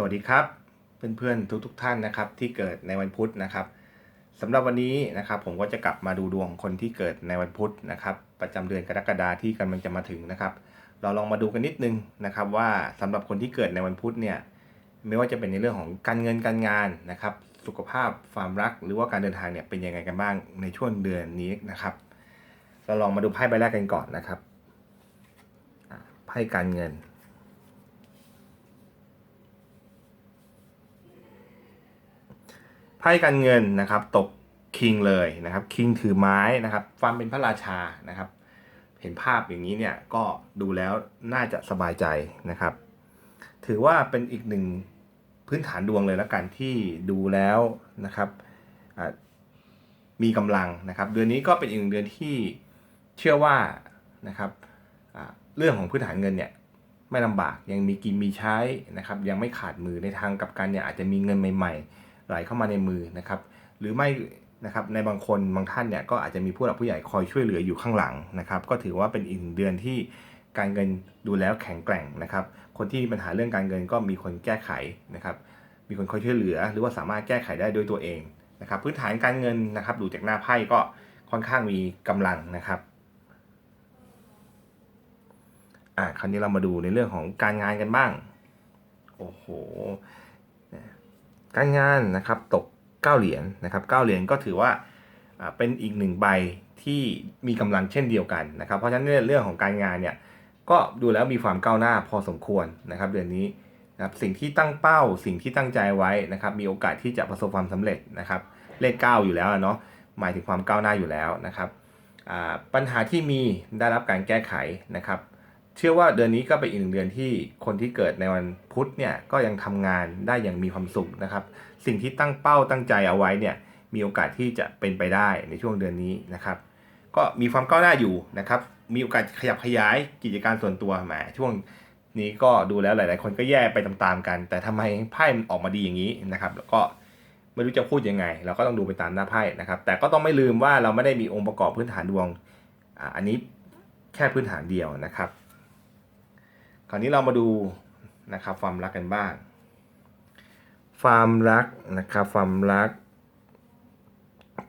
สวัสดีครับ เพื่อนๆทุกๆทท่านนะครับที่เกิดในวันพุธนะครับสำหรับวันนี้นะครับผมก็จะกลับมาดูดวงคนที่เกิดในวันพุธนะครับ ประจำเดือนกรกฎาที่กำลังจะมาถึงนะครับ เราลองมาดูกันนิดนึงนะครับ ว่าสำหรับคนที่เกิดในวันพุธเนี่ยไม่ว่าจะเป็นในเรื่องของการเงินการงานนะครับ สุขภาพความรัก หรือว่าการเดินทางเนี่ยเป็นยังไงกันบ้างในช่วงเดือนนี้นะครับ เราลองมาดูไพ่ใบแรกกันก่อนนะครับไพ่การเงิน พ่การเงินนะครับ ตกคิงเลยนะครับคิงถือไม้นะครับฟันเป็นพระราชานะครับ เห็นภาพอย่างนี้เนี่ยก็ดูแล้วน่าจะสบายใจนะครับ ถือว่าเป็นอีกหนึ่งพื้นฐานดวงเลยแล้วกันที่ดูแล้วนะครับมีกำลังนะครับ เดือนนี้ก็เป็นอีกหนึ่งเดือนที่เชื่อว่านะครับเรื่องของพื้นฐานเงินเนี่ยไม่ลำบากยังมีกินมีใช้นะครับ ยังไม่ขาดมือในทางกับกันเนี่ยอาจจะมีเงินใหม่ ๆ ไหลเข้ามาในมือนะครับหรือไม่นะครับในบางคนบางท่านเนี่ยก็อาจจะมีผู้หลักผู้ใหญ่คอยช่วยเหลืออยู่ข้างหลังนะครับก็ถือว่าเป็นอีกหนึ่งเดือนที่การเงินดูแล้วแข็งแกร่งนะครับคนที่มีปัญหาเรื่องการเงินก็มีคนแก้ไขนะครับมีคนคอยช่วยเหลือ หรือว่าสามารถแก้ไขได้ด้วยตัวเองนะครับพื้นฐานการเงินนะครับดูจากหน้าไพ่ก็ค่อนข้างมีกำลังนะครับอ่าคราวนี้เรามาดูในเรื่องของการงานกันบ้างโอ้โห การงานนะครับตก 9 เหรียญนะครับ9เหรียญก็ถือว่าเป็นอีกหนึ่งใบที่มีกำลังเช่นเดียวกันนะครับ เพราะฉะนั้นเรื่องของการงานเนี่ยก็ดูแล้วมีความก้าวหน้าพอสมควรนะครับเดือนนี้นะครับสิ่งที่ตั้งเป้าสิ่งที่ตั้งใจไว้นะครับมีโอกาสที่จะประสบความสำเร็จนะครับเลข 9 อยู่แล้วเนาะหมายถึงความก้าวหน้าอยู่แล้วนะครับปัญหาที่มีได้รับการแก้ไขนะครับ เชื่อว่าเดือนนี้ก็เป็นอีกหนึ่งเดือนที่คนที่เกิดในวันพุธเนี่ยก็ยังทำงานได้อย่างมีความสุขนะครับ สิ่งที่ตั้งเป้าตั้งใจเอาไว้เนี่ยมีโอกาสที่จะเป็นไปได้ในช่วงเดือนนี้นะครับ ก็มีความก้าวหน้าอยู่นะครับ มีโอกาสขยับขยายกิจการส่วนตัวแหมช่วงนี้ก็ดูแล้วหลาย ๆ คนก็แย่ไปตามๆกัน แต่ทำไมไพ่มันออกมาดีอย่างนี้นะครับ แล้วก็ไม่รู้จะพูดยังไง เราก็ต้องดูไปตามหน้าไพ่นะครับ แต่ก็ต้องไม่ลืมว่าเราไม่ได้มีองค์ประกอบพื้นฐานดวงอันนี้แค่พื้นฐานเดียวนะครับ คราวนี้เรามาดูนะครับความรักกันบ้าง ความรักนะครับความรัก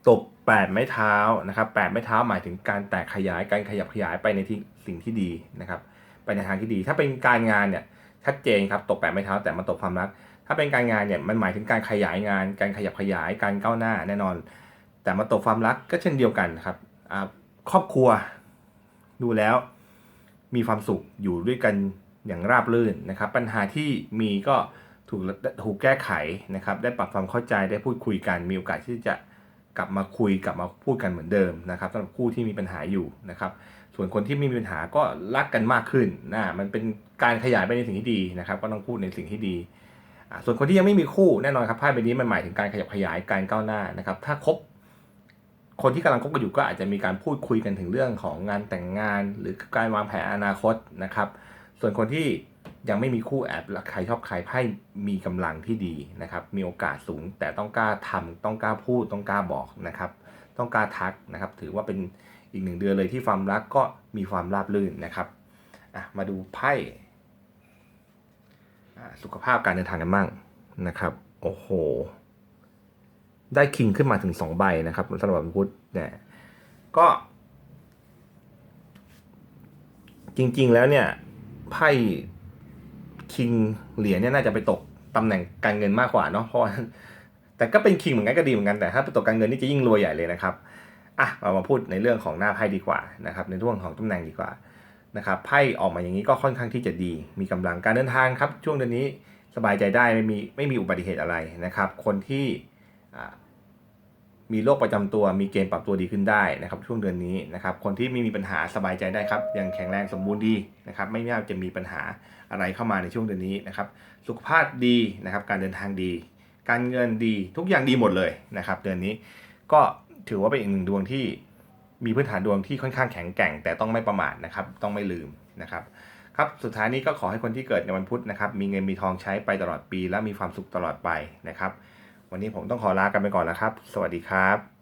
ตกแปดไม้เท้านะครับแปดไม้เท้าหมายถึงการแตกขยายการขยับขยายไปในที่สิ่งที่ดีนะครับไปในทางที่ดี ถ้าเป็นการงานเนี่ยชัดเจนครับตกแปดไม้เท้าแต่มันตกความรัก ถ้าเป็นการงานเนี่ยมันหมายถึงการขยายงาน การขยับขยายการก้าวหน้าแน่นอน แต่มาตกความรักก็เช่นเดียวกันครับครอบครัวดูแล้วมีความสุขอยู่ด้วยกัน อย่างราบรื่นนะครับ ปัญหาที่มีก็ถูกถูกแก้ไขนะครับ ได้ปรับความเข้าใจได้พูดคุยกัน มีโอกาสที่จะกลับมาคุยกลับมาพูดกันเหมือนเดิมนะครับสำหรับคู่ที่มีปัญหาอยู่นะครับ ส่วนคนที่ไม่มีปัญหาก็รักกันมากขึ้นนะมันเป็นการขยายไปในสิ่งที่ดีนะครับ ก็ต้องพูดในสิ่งที่ดีส่วนคนที่ยังไม่มีคู่แน่นอนครับไพ่ใบนี้มันหมายถึงการขยับขยายการก้าวหน้านะครับ ถ้าคบคนที่กำลังคบกันอยู่ก็อาจจะมีการพูดคุยกันถึงเรื่องของงานแต่งงาน หรือการวางแผนอนาคตนะครับ ส่วนคนที่ยังไม่มีคู่แอบใครชอบใครไพ่มีกำลังที่ดีนะครับ มีโอกาสสูง แต่ต้องกล้าทำต้องกล้าพูดต้องกล้าบอกนะครับ ต้องกล้าทักนะครับ ถือว่าเป็นอีกหนึ่งเดือนเลยที่ความรักก็มีความราบรื่นนะครับอะมาดูไพ่สุขภาพการเดินทางกันบ้างนะครับ โอ้โห ได้คิงขึ้นมาถึงสองใบนะครับสำหรับพุธเนี่ยก็ จริง ๆ แล้วเนี่ย ไพ่คิงเหรียญเนี่ยน่าจะไปตกตำแหน่งการเงินมากกว่าเนาะเพราะแต่ก็เป็นคิงเหมือนกันก็ดีเหมือนกันแต่ถ้าไปตกการเงินนี่จะยิ่งรวยใหญ่เลยนะครับอะเรามาพูดในเรื่องของหน้าไพ่ดีกว่านะครับในเรื่องของตำแหน่งดีกว่านะครับไพ่ออกมาอย่างนี้ก็ค่อนข้างที่จะดี มีกำลังการเดินทางครับ ช่วงเดือนนี้สบายใจได้ไม่มีไม่มีอุบัติเหตุอะไรนะครับ คนที่อ่า มีโรคประจำตัวมีเกณฑ์ปรับตัวดีขึ้นได้นะครับช่วงเดือนนี้นะครับคนที่ไม่มีปัญหาสบายใจได้ครับยังแข็งแรงสมบูรณ์ดีนะครับไม่น่าจะมีปัญหาอะไรเข้ามาในช่วงเดือนนี้นะครับสุขภาพดีนะครับการเดินทางดี การเงินดีทุกอย่างดีหมดเลยนะครับเดือนนี้ก็ถือว่าเป็นอีกหนึ่งดวงที่มีพื้นฐานดวงที่ค่อนข้างแข็งแกร่ง แต่ต้องไม่ประมาทนะครับต้องไม่ลืมนะครับครับสุดท้ายนี้ก็ขอให้คนที่เกิดในวันพุธนะครับมีเงินมีทองใช้ไปตลอดปี และมีความสุขตลอดไปนะครับ วันนี้ผมต้องขอลากันไปก่อนแล้วครับ สวัสดีครับ